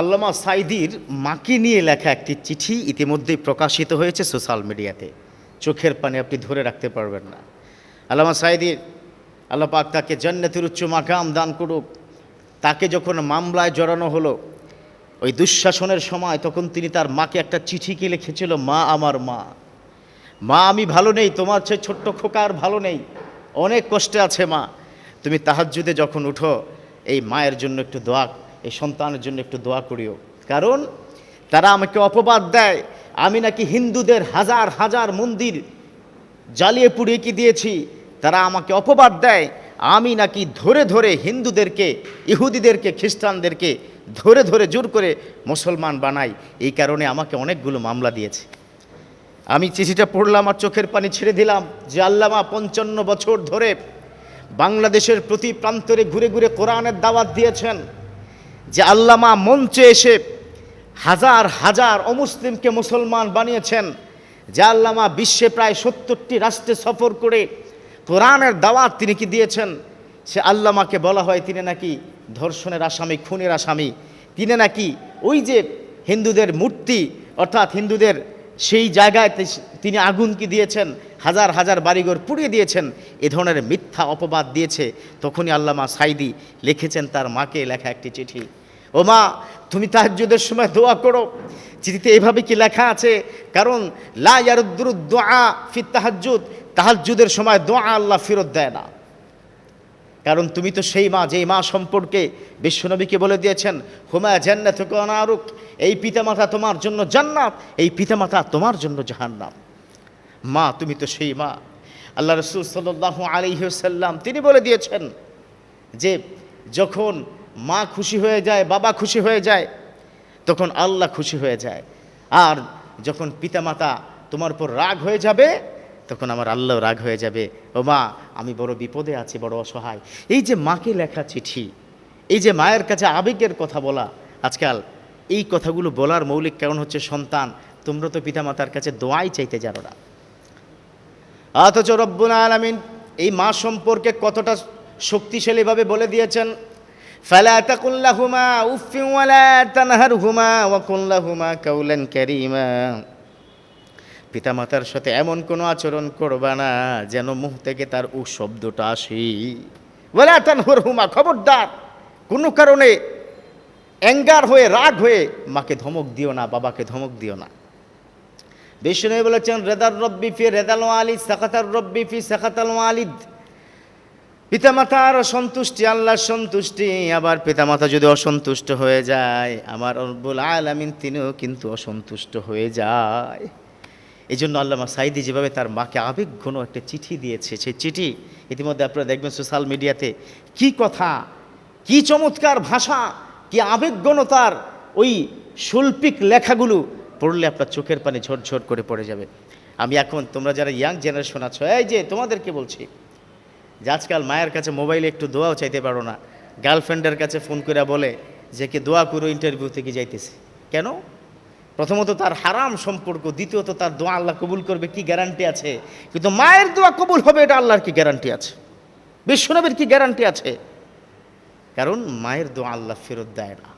আল্লামা সাইদির মাকে নিয়ে লেখা একটি চিঠি ইতিমধ্যেই প্রকাশিত হয়েছে সোশ্যাল মিডিয়াতে। চোখের পানি আপনি ধরে রাখতে পারবেন না। আল্লামা সাইদির আল্লাহ পাক তাকে জান্নাতের উচ্চ মাকাম দান করুক। তাকে যখন মামলায় জড়ানো হলো, ওই দুঃশাসনের সময় তখন তিনি তার মাকে একটা চিঠিকে লিখেছিল, মা আমার মা। মা আমি ভালো নেই, তোমার চেয়ে ছোট্ট খোকার ভালো নেই। অনেক কষ্টে আছে মা। তুমি তাহাজ্জুদে যখন উঠো, এই মায়ের জন্য একটু দোয়া এই সন্তানের জন্য একটু দোয়া করিও। কারণ তারা আমাকে অপবাদ দেয়। আমি নাকি হিন্দুদের হাজার হাজার মন্দির জ্বালিয়ে পুড়িয়ে কি দিয়েছি? তারা আমাকে অপবাদ দেয়। আমি নাকি ধরে ধরে হিন্দুদেরকে, ইহুদিদেরকে, খ্রিস্টানদেরকে ধরে ধরে জোর করে মুসলমান বানাই। এই কারণে আমাকে অনেকগুলো মামলা দিয়েছে। আমি চিঠিটা পড়লাম আর চোখের পানি ছেড়ে দিলাম যে আল্লামা পঞ্চান্ন বছর ধরে বাংলাদেশের প্রতি প্রান্তরে ঘুরে ঘুরে কোরআনের দাওয়াত দিয়েছেন। যে আল্লামা মঞ্চে এসে হাজার হাজার অমুসলিমকে মুসলমান বানিয়েছেন, যে আল্লামা বিশ্বে প্রায় সত্তরটি রাষ্ট্রে সফর করে কোরআনের দাওয়াত তিনি কি দিয়েছেন, সে আল্লামাকে বলা হয় তিনি নাকি ধর্ষণের আসামি, খুনের আসামি, তিনি নাকি ওই যে হিন্দুদের মূর্তি, অর্থাৎ হিন্দুদের সেই জায়গায় তিনি আগুন কি দিয়েছেন? হাজার হাজার বাড়িঘর পুড়িয়ে দিয়েছেন। এ ধরনের মিথ্যা অপবাদ দিয়েছে। তখনই আল্লামা সাইদি লিখেছেন তার মাকে লেখা একটি চিঠি। ও মা, তুমি তাহাজ্জুদের সময় দোয়া করো। চিঠিতে এভাবে কি লেখা আছে? কারণ, লা ইয়ারুদ্দুর দোয়া ফির তাহাজ্জুদ। তাহাজ্জুদের সময় দোয়া আল্লাহ ফেরত দেয় না। কারণ তুমি তো সেই মা, যেই মা সম্পর্কে বিশ্বনবীকে বলে দিয়েছেন, হুমা জান্নাত অনারুক এই পিতামাতা তোমার জন্য জান্নাত, এই পিতামাতা তোমার জন্য জাহান্নাম। মা, তুমি তো সেই মা। আল্লাহ রসুল সাল্লাহ আলিহাল্লাম তিনি বলে দিয়েছেন যে, যখন মা খুশি হয়ে যায়, বাবা খুশি হয়ে যায়, তখন আল্লাহ খুশি হয়ে যায়। আর যখন পিতামাতা তোমার উপর রাগ হয়ে যাবে তখন আমার আল্লাহ রাগ হয়ে যাবে। ও মা, আমি বড় বিপদে আছি, বড় অসহায়। এই যে মাকে লেখা চিঠি, এই যে মায়ের কাছে আবেগের কথা বলা, আজকাল এই কথাগুলো বলার মৌলিক কারণ হচ্ছে সন্তান। তোমরা তো পিতামাতার কাছে দোয়াই চাইতে জানো না। অথচ রব্বুল আলমিন এই মা সম্পর্কে কতটা শক্তিশালীভাবে বলে দিয়েছেন, ফালা তাকুল্লাহুমা উফি ওয়ালা তানহারহুমা ওয়া কুল্লাহুমা কাউলান কারীমা। পিতামাতার সাথে এমন কোনো আচরণ করবা না যেন মুখ থেকে তার উ শব্দটা আসে। ওয়ালা তানহারহুমা, খবরদার। কোনো কারণে অ্যাঙ্গার হয়ে, রাগ হয়ে মাকে ধমক দিও না, বাবাকে ধমক দিও না। বিষ্ণু বলেছেন, রেদার রব্বি ফি রেদাল আলিদ সাকাতার রব্বি ফি সাকাতাল আলিদ পিতামাতার সন্তুষ্টি আল্লাহর সন্তুষ্টি। আবার পিতামাতা যদি অসন্তুষ্ট হয়ে যায়, আমার রব্বুল আলামিন তিনিও কিন্তু অসন্তুষ্ট হয়ে যায়। এই জন্য আল্লামা সাইদি যেভাবে তার মাকে আবেগঘন একটা চিঠি দিয়েছে, সেই চিঠি ইতিমধ্যে আপনারা দেখবেন সোশ্যাল মিডিয়াতে, কি কথা, কি চমৎকার ভাষা, কি আবেগঘনতার ওই শৈল্পিক লেখাগুলো পড়লে আপনার চোখের পানি ঝরঝর করে পড়ে যাবে। আমি এখন, তোমরা যারা ইয়াং জেনারেশন আছো, এই যে তোমাদেরকে বলছি, যে আজকাল মায়ের কাছে মোবাইলে একটু দোয়াও চাইতে পারো না। গার্লফ্রেন্ডের কাছে ফোন করে বলে যে, কে দোয়া করো ইন্টারভিউ থেকে যাইতেছে। কেন? প্রথমত তার হারাম সম্পর্ক, দ্বিতীয়ত তার দোয়া আল্লাহ কবুল করবে, কি গ্যারান্টি আছে? কিন্তু মায়ের দোয়া কবুল হবে, এটা আল্লাহর কি গ্যারান্টি আছে? বিশ্বনবীর কি গ্যারান্টি আছে? কারণ মায়ের দোয়া আল্লাহ ফেরত দেয় না।